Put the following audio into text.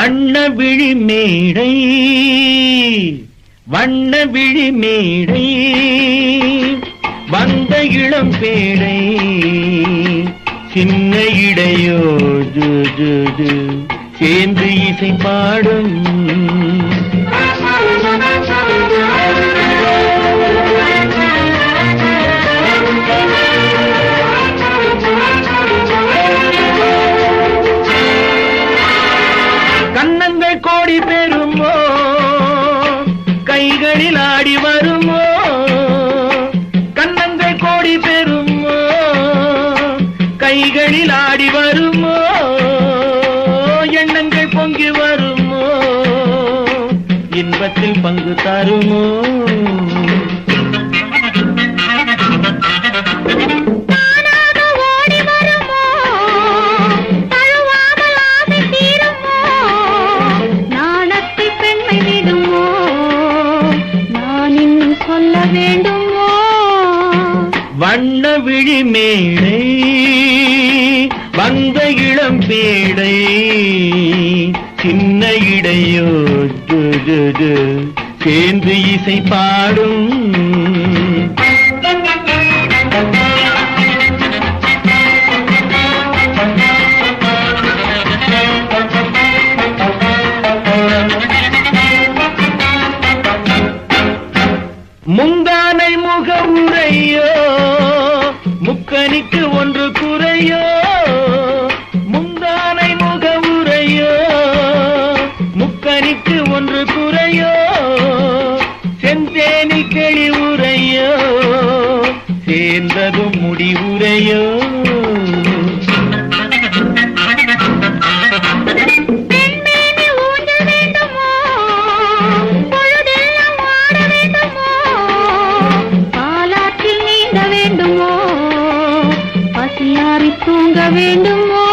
வண்ண விழி மேடை வண்ண விழி மேடை வந்த இளம் பேடை சின்ன இடையோ சேர்ந்து இசை பாடும் பெறுமோ? கைகளில் ஆடி வருமோ? கண்ணங்கள் கோடி பெறுமோ? கைகளில் ஆடி வருமோ? எண்ணங்கள் பொங்கி வருமோ? இன்பத்தில் பங்கு தருமோ? சொல்ல வேண்டுமோ? வண்ண விழி மேடை வந்த இளம் பேடை சின்ன இடையோ சேர்ந்து இசை பாடும் முந்தானை உரையோ முக்கணிக்கு ஒன்று குறையோ? முந்தானை உரையோ முக்கணிக்கு ஒன்று குறையோ? செந்தேனி கிளி உரையோ சேர்ந்ததும் முடிவுரையோ? பசியாறி தூங்க வேண்டுமோ